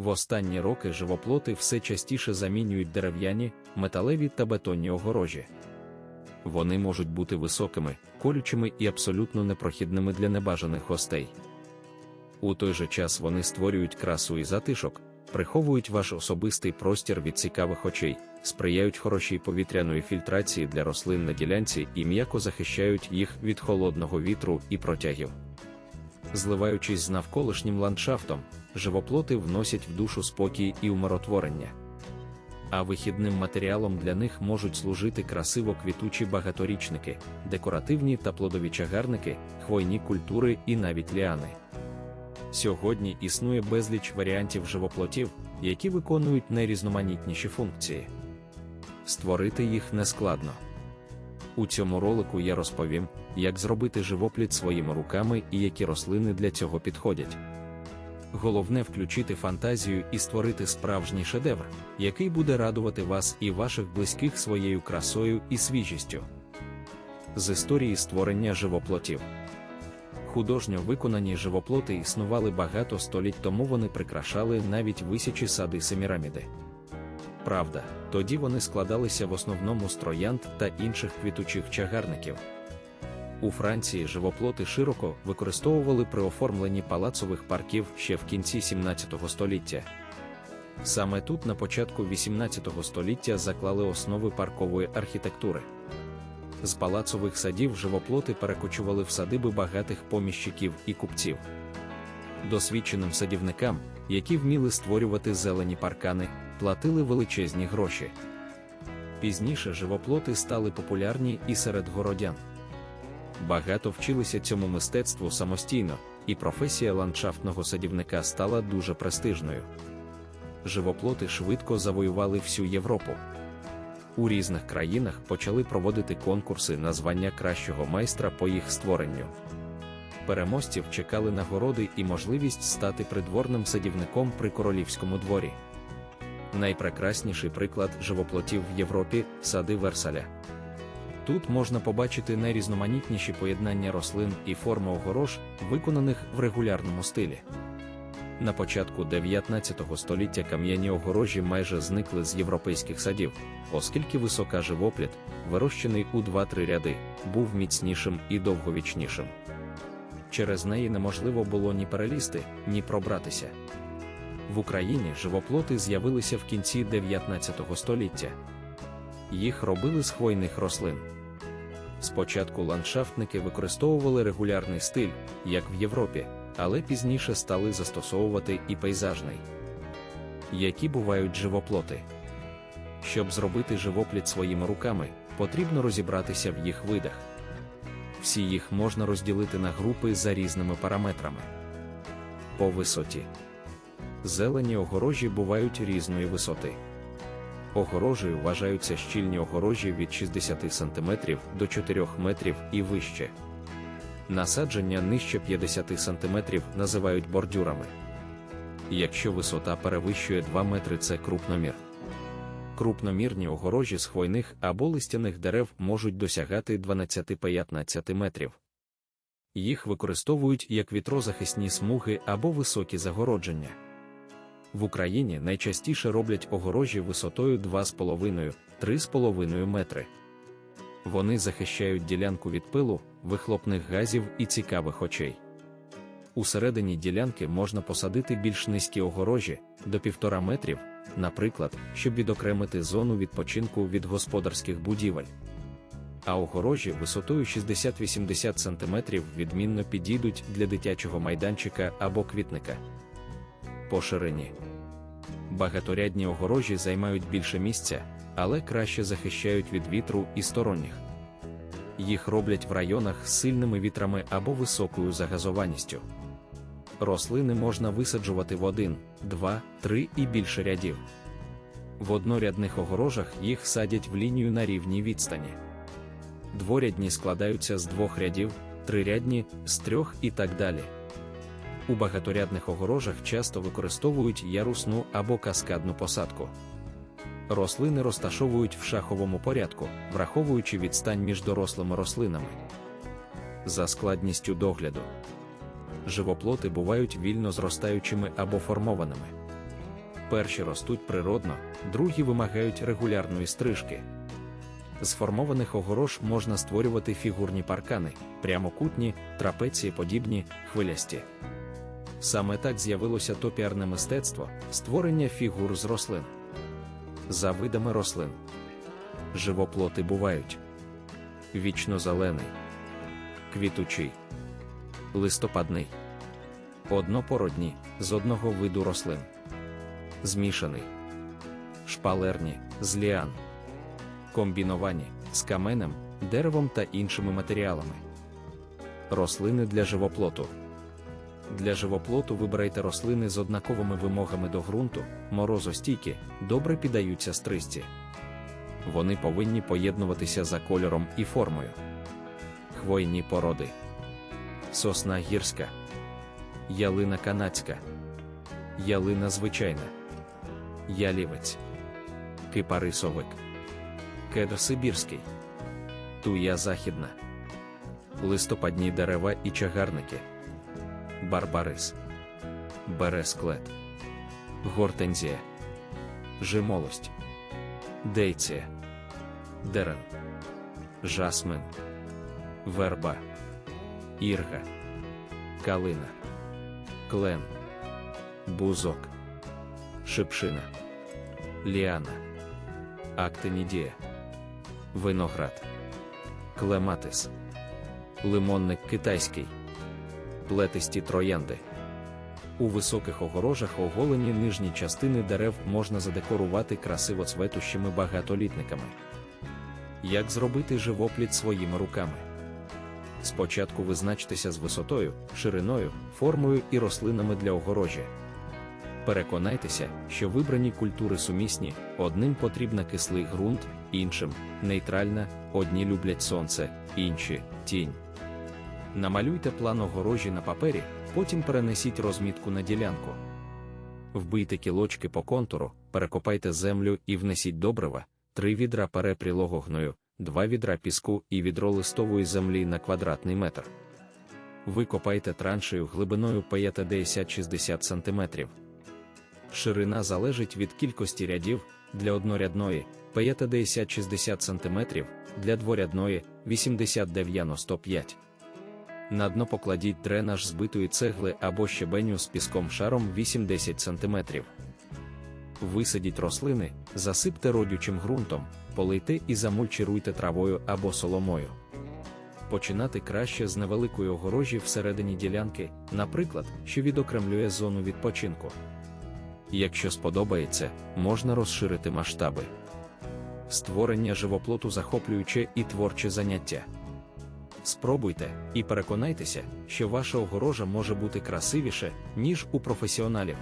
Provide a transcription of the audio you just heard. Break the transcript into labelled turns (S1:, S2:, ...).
S1: В останні роки живоплоти все частіше замінюють дерев'яні, металеві та бетонні огорожі. Вони можуть бути високими, колючими і абсолютно непрохідними для небажаних гостей. У той же час вони створюють красу і затишок, приховують ваш особистий простір від цікавих очей, сприяють хорошій повітряної фільтрації для рослин на ділянці і м'яко захищають їх від холодного вітру і протягів. Зливаючись з навколишнім ландшафтом, живоплоти вносять в душу спокій і умиротворення. А вихідним матеріалом для них можуть служити красиво квітучі багаторічники, декоративні та плодові чагарники, хвойні культури і навіть ліани. Сьогодні існує безліч варіантів живоплотів, які виконують найрізноманітніші функції. Створити їх нескладно. У цьому ролику я розповім, як зробити живопліт своїми руками і які рослини для цього підходять. Головне включити фантазію і створити справжній шедевр, який буде радувати вас і ваших близьких своєю красою і свіжістю. З історії створення живоплотів. Художньо виконані живоплоти існували багато століть тому вони прикрашали навіть висячі сади Семіраміди. Правда, тоді вони складалися в основному з троянд та інших квітучих чагарників. У Франції живоплоти широко використовували при оформленні палацових парків ще в кінці 17 століття. Саме тут на початку 18 століття заклали основи паркової архітектури. З палацових садів живоплоти перекочували в садиби багатих поміщиків і купців. Досвідченим садівникам, які вміли створювати зелені паркани, платили величезні гроші. Пізніше живоплоти стали популярні і серед городян. Багато вчилися цьому мистецтву самостійно, і професія ландшафтного садівника стала дуже престижною. Живоплоти швидко завоювали всю Європу. У різних країнах почали проводити конкурси на звання кращого майстра по їх створенню. Переможців чекали нагороди і можливість стати придворним садівником при королівському дворі. Найпрекрасніший приклад живоплотів в Європі сади Версаля. Тут можна побачити найрізноманітніші поєднання рослин і форми огорож, виконаних в регулярному стилі. На початку 19 століття кам'яні огорожі майже зникли з європейських садів, оскільки висока живопліт, вирощений у 2-3 ряди, був міцнішим і довговічнішим. Через неї неможливо було ні перелізти, ні пробратися. В Україні живоплоти з'явилися в кінці 19 століття. Їх робили з хвойних рослин. Спочатку ландшафтники використовували регулярний стиль, як в Європі, але пізніше стали застосовувати і пейзажний. Які бувають живоплоти. Щоб зробити живопліт своїми руками, потрібно розібратися в їх видах. Всі їх можна розділити на групи за різними параметрами. По висоті. Зелені огорожі бувають різної висоти. Огорожею вважаються щільні огорожі від 60 см до 4 метрів і вище. Насадження нижче 50 см називають бордюрами. Якщо висота перевищує 2 метри, це крупномір. Крупномірні огорожі з хвойних або листяних дерев можуть досягати 12-15 метрів. Їх використовують як вітрозахисні смуги або високі загородження. В Україні найчастіше роблять огорожі висотою 2,5-3,5 метри. Вони захищають ділянку від пилу, вихлопних газів і цікавих очей. Усередині ділянки можна посадити більш низькі огорожі до 1,5 метрів, наприклад, щоб відокремити зону відпочинку від господарських будівель. А огорожі висотою 60-80 см відмінно підійдуть для дитячого майданчика або квітника. По. Багаторядні огорожі займають більше місця, але краще захищають від вітру і сторонніх. Їх роблять в районах з сильними вітрами або високою загазованістю. Рослини можна висаджувати в один, два, три і більше рядів. В однорядних огорожах їх садять в лінію на рівній відстані. Дворядні складаються з двох рядів, трирядні з трьох і так далі. У багаторядних огорожах часто використовують ярусну або каскадну посадку. Рослини розташовують в шаховому порядку, враховуючи відстань між дорослими рослинами. За складністю догляду. Живоплоти бувають вільно зростаючими або формованими. Перші ростуть природно, другі вимагають регулярної стрижки. З формованих огорож можна створювати фігурні паркани, прямокутні, трапецієподібні, хвилясті. Саме так з'явилося топіарне мистецтво створення фігур з рослин. За видами рослин. Живоплоти бувають вічно-зелений, квітучий, листопадний, однопородні з одного виду рослин, змішаний, шпалерні з ліан, комбіновані з каменем, деревом та іншими матеріалами. Рослини для живоплоту. Для живоплоту вибирайте рослини з однаковими вимогами до ґрунту, морозостійкі, добре піддаються стрижці. Вони повинні поєднуватися за кольором і формою. Хвойні породи. Сосна гірська, ялина канадська, ялина звичайна, ялівець, кипарисовик, кедр сибірський, туя західна, листопадні дерева і чагарники, барбарис, бересклет, гортензія, жимолость, дейція, дерен, жасмин, верба, ірга, калина, клен, бузок, шипшина, ліана, актинідія, виноград, клематис, лимонник китайський, плетисті троянди. У високих огорожах оголені нижні частини дерев можна задекорувати красиво цветущими багатолітниками. Як зробити живопліт своїми руками? Спочатку визначтеся з висотою, шириною, формою і рослинами для огорожі. Переконайтеся, що вибрані культури сумісні, одним потрібна кислий ґрунт, іншим нейтральна, одні люблять сонце, інші тінь. Намалюйте план огорожі на папері, потім перенесіть розмітку на ділянку. Вбийте кілочки по контуру, перекопайте землю і внесіть добрива, 3 відра перепрілого гною, 2 відра піску і відро листової землі на квадратний метр. Викопайте траншею глибиною 50-60 см. Ширина залежить від кількості рядів для однорядної 50-60 см, для дворядної 80-95 На дно покладіть дренаж збитої цегли або щебеню з піском шаром 8-10 см. Висадіть рослини, засипте родючим ґрунтом, полийте і замульчируйте травою або соломою. Починати краще з невеликої огорожі всередині ділянки, наприклад, що відокремлює зону відпочинку. Якщо сподобається, можна розширити масштаби. Створення живоплоту захоплююче і творче заняття. Спробуйте і переконайтеся, що ваша огорожа може бути красивіше, ніж у професіоналів.